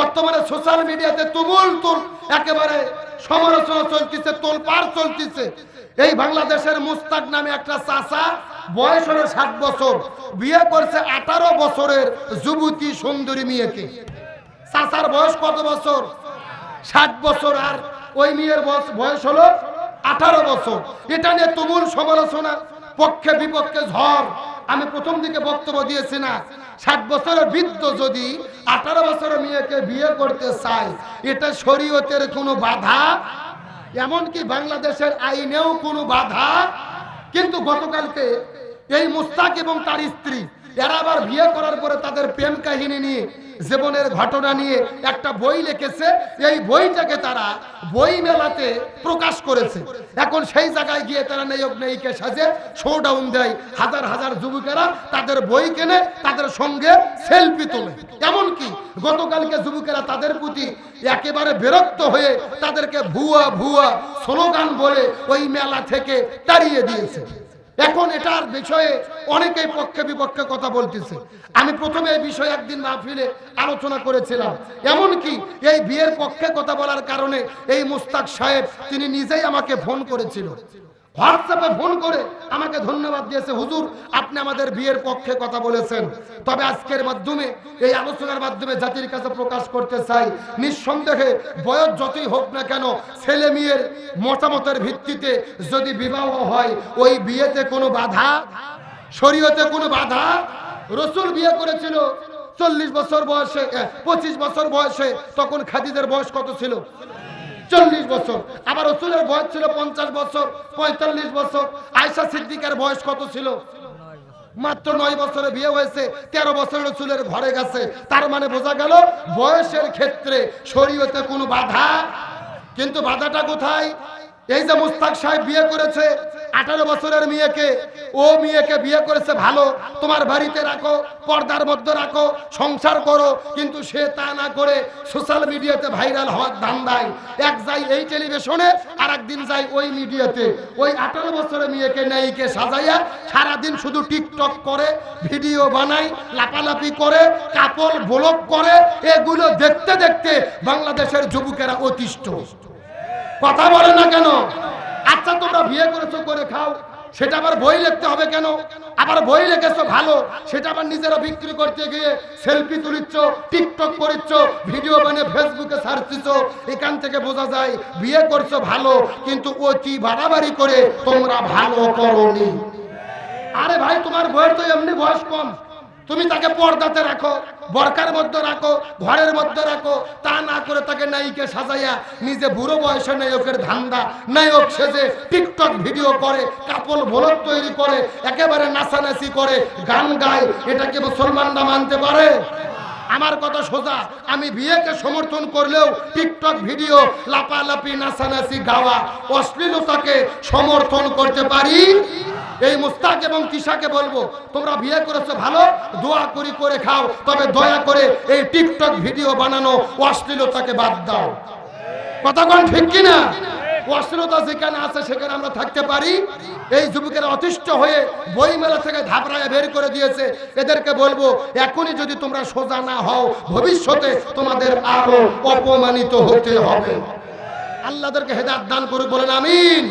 বর্তমানে সোশ্যাল মিডিয়াতে তুমুল তুল, একেবারে সমালোচনা চলতেছে তোলপার চলতেছে। এই বাংলাদেশের মুস্তাক নামে একটা চাচা, বয়স হলো ষাট বছর, বিয়ে করছে আঠারো বছরের যুবতী সুন্দরী মেয়েকে। চাচার বয়স কত বছর? ষাট বছর, আর ওই মেয়ের বয়স হলো আঠারো বছর। এটা নিয়ে তুমুল সমালোচনা পক্ষে বিপক্ষে ঝড়। আমি প্রথম দিকে বক্তব্য দিয়েছি না ষাট বছরের বৃদ্ধ যদি আঠারো বছরের মেয়েকে বিয়ে করতে চায়, এটা শরীয়তের কোনো বাধা? এমনকি বাংলাদেশের আইনেও কোনো বাধা? কিন্তু গতকালকে এই মুস্তাক এবং তার স্ত্রী, এরা আবার বিয়ে করার পরে তাদের প্রেম কাহিনী নিয়ে জীবনের ঘটনা নিয়ে একটা বই লিখেছে। এই বইটাকে তারা বই মেলাতে প্রকাশ করেছে। এখন সেই জায়গায় গিয়ে তারা নায়ক নায়িকা সাজে শোডাউন দেয়। হাজার হাজার যুবকেরা তাদের বই কেনে, তাদের সঙ্গে সেলফি তোলে। এমনকি গতকালকে যুবকেরা তাদের প্রতি একেবারে বিরক্ত হয়ে তাদেরকে ভুয়া ভুয়া স্লোগান বলে ওই মেলা থেকে তাড়িয়ে দিয়েছে। এখন এটার বিষয়ে অনেকেই পক্ষে বিপক্ষে কথা বলতেছে। আমি প্রথমে এই বিষয়ে একদিন মাহফিলে আলোচনা করেছিলাম। এমনকি এই বিয়ের পক্ষে কথা বলার কারণে এই মুস্তাক সাহেব, তিনি নিজেই আমাকে ফোন করেছিল। হোয়াটসঅ্যাপে ফোন করে আমাকে ধন্যবাদ দিয়েছে, হুজুর, আপনি আমাদের বিয়ের পক্ষে কথা বলেছেন। তবে আজকের মাধ্যমে, এই আলোচনার মাধ্যমে জাতির কাছে প্রকাশ করতে চাই। নিঃসন্দেহে, বয়স যতই হোক না কেন, ছেলে মেয়ের মতামতের ভিত্তিতে যদি বিবাহ হয়, ওই বিয়েতে কোনো বাধা, শরীয়তে কোনো বাধা, রসুল বিয়ে করেছিল চল্লিশ বছর বয়সে পঁচিশ বছর বয়সে, তখন খাদিদের বয়স কত ছিল? চল্লিশ বছর। আবার রসুলের বয়স ছিল পঞ্চাশ বছর, পঁয়তাল্লিশ বছর। আয়সা সিদ্দিকের বয়স কত ছিল? মাত্র নয় বছরে বিয়ে হয়েছে, তেরো বছরের চুলের ঘরে গেছে। তার মানে বোঝা গেল, বয়সের ক্ষেত্রে শরীয়তে কোনো বাধা, কিন্তু বাধাটা কোথায়? এই যে মুস্তাক সাহেব বিয়ে করেছে, আঠারো বছরের মেয়েকে, ও মেয়েকে বিয়ে করেছে ভালো, তোমার বাড়িতে রাখো, পর্দার মধ্যে রাখো, সংসার করো, কিন্তু সে তা না করে সোশ্যাল মিডিয়াতে ভাইরাল হওয়ার ধান্দায়। এক যাই এই টেলিভিশনে আর একদিন যাই ওই মিডিয়াতে ওই আঠারো বছরের মেয়েকে নেইকে সাজাইয়া সারাদিন শুধু টিকটক করে ভিডিও বানাই লাপালাপি করে কাপড় ব্লক করে, এগুলো দেখতে দেখতে বাংলাদেশের যুবকেরা অতিষ্ঠ। কথা বলে না কেন? আচ্ছা তোমরা বিয়ে করেছ, করে খাও। সেটা আবার বই লিখতে হবে কেন? আবার বই লিখেছো ভালো, সেটা আবার নিজেরা বিক্রি করতে গিয়ে সেলফি তুলিচ্ছ টিকটক করিচ্ছ ভিডিও বানিয়ে ফেসবুকে ছাড়ছিছ এখান থেকে বোঝা যায় বিয়ে করছ ভালো, কিন্তু অতি বাড়াবাড়ি করে তোমরা ভালো করনি। আরে ভাই, তোমার বয়স তো এমনি বয়স কম। তুমি তাকে পর্দাতে রাখো। বরকার মধ্যে রাখো, ঘরের মধ্যে রাখো। তা না করে তাকে নায়িকে সাজাইয়া নিজে বুড়ো বয়সে নায়কের ধান্দা, নায়ক সেজে টিকটক ভিডিও করে কাপড় ভোলক তৈরি করে, একেবারে নাচানাচি করে, গান গায়। এটা কি মুসলমানরা মানতে পারে? আমার কথা সোজা, আমি বিয়েকে সমর্থন করলেও টিকটক ভিডিও লাপালাপি, নাচানাচি গাওয়া অশ্লীলতাকে সমর্থন করতে পারি? এই মুস্তাক এবং তিশাকে বলব, তোমরা বিয়ে করেছ ভালো, দোয়া করি করে খাও, তবে দয়া করে এই টিকটক ভিডিও বানানো অশ্লীলতাকে বাদ দাও। কথা কোন ঠিক কিনা? অশ্লীলতা যেখানে আছে সেখানে আমরা থাকতে পারি। এই যুবকেরা অতিষ্ঠ হয়ে বই মেলা থেকে ধাপড়ায় বের করে দিয়েছে। এদেরকে বলব, এখনই যদি তোমরা সোজা না হও, ভবিষ্যতে তোমাদের আরও অপমানিত হতে হবে। আল্লাহদেরকে হেদাত দান করুক, বলেন আমিন।